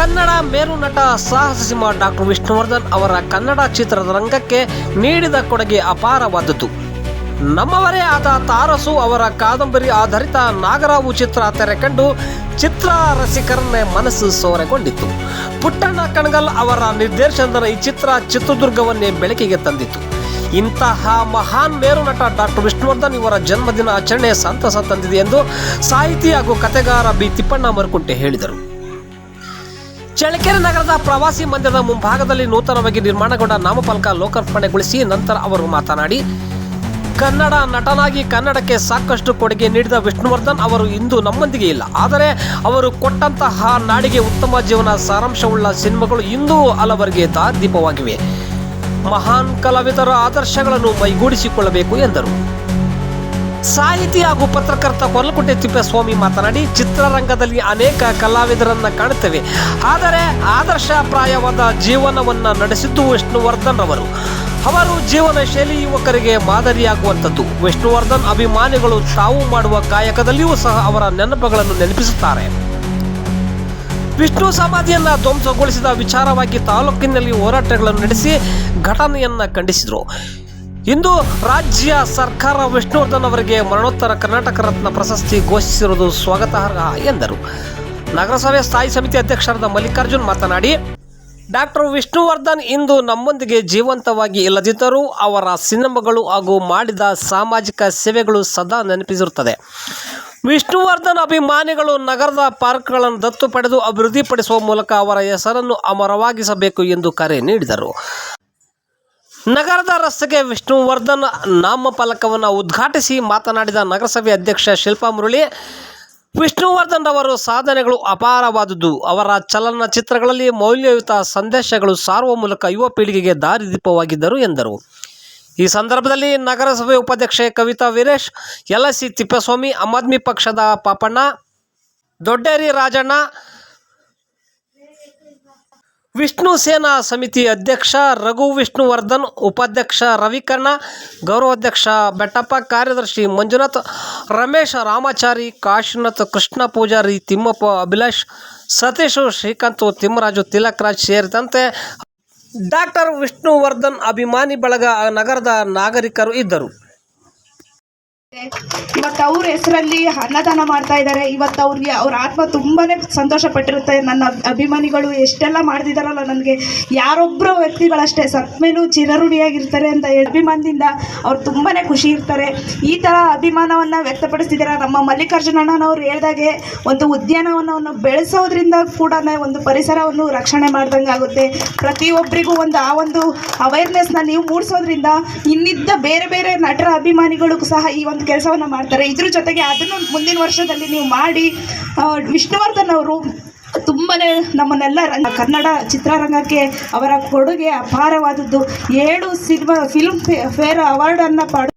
ಕನ್ನಡ ಮೇರು ನಟ ಸಾಹಸ ಸಿಂಹ ಡಾಕ್ಟರ್ ವಿಷ್ಣುವರ್ಧನ್ ಅವರ ಕನ್ನಡ ಚಿತ್ರದ ರಂಗಕ್ಕೆ ನೀಡಿದ ಕೊಡುಗೆ ಅಪಾರವಾದದ್ದು. ನಮ್ಮವರೇ ಆದ ತಾರಸು ಅವರ ಕಾದಂಬರಿ ಆಧಾರಿತ ನಾಗರಾವು ಚಿತ್ರ ತೆರೆ ಕಂಡು ಚಿತ್ರ ರಸಿಕರನ್ನೇ ಮನಸ್ಸು ಸೋರೆಗೊಂಡಿತ್ತು. ಪುಟ್ಟಣ್ಣ ಕಣಗಲ್ ಅವರ ನಿರ್ದೇಶನದ ಈ ಚಿತ್ರ ಚಿತ್ರದುರ್ಗವನ್ನೇ ಬೆಳಕಿಗೆ ತಂದಿತ್ತು. ಇಂತಹ ಮಹಾನ್ ಮೇರು ನಟ ಡಾಕ್ಟರ್ ವಿಷ್ಣುವರ್ಧನ್ ಇವರ ಜನ್ಮದಿನ ಆಚರಣೆ ಸಂತಸ ತಂದಿದೆ ಎಂದು ಸಾಹಿತಿ ಹಾಗೂ ಕತೆಗಾರ ಬಿ ತಿಪ್ಪಣ್ಣ ಮರುಕುಂಟೆ ಹೇಳಿದರು. ಚಳ್ಳಕೆರೆ ನಗರದ ಪ್ರವಾಸಿ ಮಂದಿರದ ಮುಂಭಾಗದಲ್ಲಿ ನೂತನವಾಗಿ ನಿರ್ಮಾಣಗೊಂಡ ನಾಮಫಲಕ ಲೋಕಾರ್ಪಣೆಗೊಳಿಸಿ ನಂತರ ಅವರು ಮಾತನಾಡಿ, ಕನ್ನಡ ನಟನಾಗಿ ಕನ್ನಡಕ್ಕೆ ಸಾಕಷ್ಟು ಕೊಡುಗೆ ನೀಡಿದ ವಿಷ್ಣುವರ್ಧನ್ ಅವರು ಇಂದು ನಮ್ಮೊಂದಿಗೆ ಇಲ್ಲ. ಆದರೆ ಅವರು ಕೊಟ್ಟಂತಹ ನಾಡಿಗೆ ಉತ್ತಮ ಜೀವನ ಸಾರಾಂಶವುಳ್ಳ ಸಿನಿಮಾಗಳು ಇಂದೂ ಹಲವರಿಗೆ ದಾರಿದೀಪವಾಗಿವೆ ಮಹಾನ್ ಕಲಾವಿದರ ಆದರ್ಶಗಳನ್ನು ಮೈಗೂಡಿಸಿಕೊಳ್ಳಬೇಕು ಎಂದರು. ಸಾಹಿತಿ ಹಾಗೂ ಪತ್ರಕರ್ತ ಕೊರಲಕುಟ್ಟೆ ತಿಪ್ಪೇಸ್ವಾಮಿ ಮಾತನಾಡಿ, ಚಿತ್ರರಂಗದಲ್ಲಿ ಅನೇಕ ಕಲಾವಿದರನ್ನ ಕಾಣುತ್ತೇವೆ. ಆದರೆ ಆದರ್ಶಪ್ರಾಯವಾದ ಜೀವನವನ್ನ ನಡೆಸಿದ್ದು ವಿಷ್ಣುವರ್ಧನ್ ಅವರು ಅವರು ಜೀವನ ಶೈಲಿ ಯುವಕರಿಗೆ ಮಾದರಿಯಾಗುವಂಥದ್ದು. ವಿಷ್ಣುವರ್ಧನ್ ಅಭಿಮಾನಿಗಳು ತಾವು ಮಾಡುವ ಕಾಯಕದಲ್ಲಿಯೂ ಸಹ ಅವರ ನೆನಪುಗಳನ್ನು ನೆನಪಿಸುತ್ತಾರೆ. ವಿಷ್ಣು ಸಮಾಧಿಯನ್ನು ಧ್ವಂಸಗೊಳಿಸಿದ ವಿಚಾರವಾಗಿ ತಾಲೂಕಿನಲ್ಲಿ ಹೋರಾಟಗಳನ್ನು ನಡೆಸಿ ಘಟನೆಯನ್ನು ಖಂಡಿಸಿದರು. ಇಂದು ರಾಜ್ಯ ಸರ್ಕಾರ ವಿಷ್ಣುವರ್ಧನ್ ಅವರಿಗೆ ಮರಣೋತ್ತರ ಕರ್ನಾಟಕ ರತ್ನ ಪ್ರಶಸ್ತಿ ಘೋಷಿಸಿರುವುದು ಸ್ವಾಗತಾರ್ಹ ಎಂದರು. ನಗರಸಭೆ ಸ್ಥಾಯಿ ಸಮಿತಿ ಅಧ್ಯಕ್ಷರಾದ ಮಲ್ಲಿಕಾರ್ಜುನ್ ಮಾತನಾಡಿ, ಡಾಕ್ಟರ್ ವಿಷ್ಣುವರ್ಧನ್ ಇಂದು ನಮ್ಮೊಂದಿಗೆ ಜೀವಂತವಾಗಿ ಇಲ್ಲದಿದ್ದರೂ ಅವರ ಸಿನಿಮಾಗಳು ಹಾಗೂ ಮಾಡಿದ ಸಾಮಾಜಿಕ ಸೇವೆಗಳು ಸದಾ ನೆನಪಿಸಿರುತ್ತದೆ. ವಿಷ್ಣುವರ್ಧನ್ ಅಭಿಮಾನಿಗಳು ನಗರದ ಪಾರ್ಕ್ಗಳನ್ನು ದತ್ತು ಪಡೆದು ಅಭಿವೃದ್ಧಿಪಡಿಸುವ ಮೂಲಕ ಅವರ ಹೆಸರನ್ನು ಅಮರವಾಗಿಸಬೇಕು ಎಂದು ಕರೆ ನೀಡಿದರು. ನಗರದ ರಸ್ತೆಗೆ ವಿಷ್ಣುವರ್ಧನ್ ನಾಮಫಲಕವನ್ನು ಉದ್ಘಾಟಿಸಿ ಮಾತನಾಡಿದ ನಗರಸಭೆ ಅಧ್ಯಕ್ಷ ಶಿಲ್ಪಾ ಮುರಳಿ ವಿಷ್ಣುವರ್ಧನ್ ಅವರು ಸಾಧನೆಗಳು ಅಪಾರವಾದುದು. ಅವರ ಚಲನಚಿತ್ರಗಳಲ್ಲಿ ಮೌಲ್ಯಯುತ ಸಂದೇಶಗಳು ಸಾರುವ ಮೂಲಕ ಯುವ ಪೀಳಿಗೆಗೆ ದಾರಿದೀಪವಾಗಿದ್ದರು ಎಂದರು. ಈ ಸಂದರ್ಭದಲ್ಲಿ ನಗರಸಭೆ ಉಪಾಧ್ಯಕ್ಷೆ ಕವಿತಾ ವೀರೇಶ್, ಎಲ್ ಸಿ ತಿಪ್ಪೇಸ್ವಾಮಿ, ಆಮ್ ಆದ್ಮಿ ಪಕ್ಷದ ಪಾಪಣ್ಣ, ದೊಡ್ಡೇರಿ ರಾಜಣ್ಣ ವಿಷ್ಣು ಸೇನಾ ಸಮಿತಿ ಅಧ್ಯಕ್ಷ ರಘು ವಿಷ್ಣುವರ್ಧನ್, ಉಪಾಧ್ಯಕ್ಷ ರವಿಕರ್ಣ ಗೌರವಾಧ್ಯಕ್ಷ ಬೆಟ್ಟಪ್ಪ, ಕಾರ್ಯದರ್ಶಿ ಮಂಜುನಾಥ್, ರಮೇಶ್ ರಾಮಾಚಾರಿ, ಕಾಶಿನಾಥ್, ಕೃಷ್ಣ ಪೂಜಾರಿ, ತಿಮ್ಮಪ್ಪ ಅಭಿಲಾಷ್, ಸತೀಶ್ ಶ್ರೀಕಾಂತ್, ತಿಮ್ಮರಾಜು ತಿಲಕ್ರಾಜ್ ಸೇರಿದಂತೆ ಡಾಕ್ಟರ್ ವಿಷ್ಣುವರ್ಧನ್ ಅಭಿಮಾನಿ ಬಳಗ ನಗರದ ನಾಗರಿಕರು ಇದ್ದರು. ಇವತ್ತು ಅವ್ರ ಹೆಸರಲ್ಲಿ ಅನ್ನದಾನ ಮಾಡ್ತಾ ಇದ್ದಾರೆ. ಇವತ್ತು ಅವ್ರಿಗೆ ಅವ್ರ ಆತ್ಮ ತುಂಬಾ ಸಂತೋಷ ಪಟ್ಟಿರುತ್ತೆ ನನ್ನ ಅಭಿಮಾನಿಗಳು ಎಷ್ಟೆಲ್ಲ ಮಾಡ್ತಿದ್ದಾರಲ್ಲ ನನಗೆ. ಯಾರೊಬ್ಬರು ವ್ಯಕ್ತಿಗಳಷ್ಟೇ ಸತ್ಮೇಲೂ ಚಿರಋಣಿಯಾಗಿರ್ತಾರೆ ಅಂತ ಅಭಿಮಾನದಿಂದ ಅವ್ರು ತುಂಬಾ ಖುಷಿ ಇರ್ತಾರೆ. ಈ ಥರ ಅಭಿಮಾನವನ್ನು ವ್ಯಕ್ತಪಡಿಸ್ತಿದ್ದಾರೆ? ನಮ್ಮ ಮಲ್ಲಿಕಾರ್ಜುನಣ್ಣನವ್ರು ಹೇಳ್ದಾಗೆ ಒಂದು ಉದ್ಯಾನವನವನ್ನು ಬೆಳೆಸೋದ್ರಿಂದ ಕೂಡ ಒಂದು ಪರಿಸರವನ್ನು ರಕ್ಷಣೆ ಮಾಡ್ದಂಗೆ ಆಗುತ್ತೆ. ಪ್ರತಿಯೊಬ್ಬರಿಗೂ ಒಂದು ಆ ಒಂದು ಅವೇರ್ನೆಸ್ನ ನೀವು ಮೂಡಿಸೋದ್ರಿಂದ ಇನ್ನಿದ್ದ ಬೇರೆ ಬೇರೆ ನಟರ ಅಭಿಮಾನಿಗಳಿಗೂ ಸಹ ಈ ಒಂದು ಕೆಲಸವನ್ನು ಮಾಡ್ತಾರೆ. ಇದ್ರ ಜೊತೆಗೆ ಅದನ್ನು ಮುಂದಿನ ವರ್ಷದಲ್ಲಿ ನೀವು ಮಾಡಿ ವಿಷ್ಣುವರ್ಧನ್ ಅವರು ತುಂಬಾ ನಮ್ಮನ್ನೆಲ್ಲ ಕನ್ನಡ ಚಿತ್ರರಂಗಕ್ಕೆ ಅವರ ಕೊಡುಗೆ ಅಪಾರವಾದದ್ದು. ಏಳು ಸಿನಿಮಾ ಫಿಲ್ಮ್ ಫೇರ್ ಅವಾರ್ಡನ್ನು ಪಡ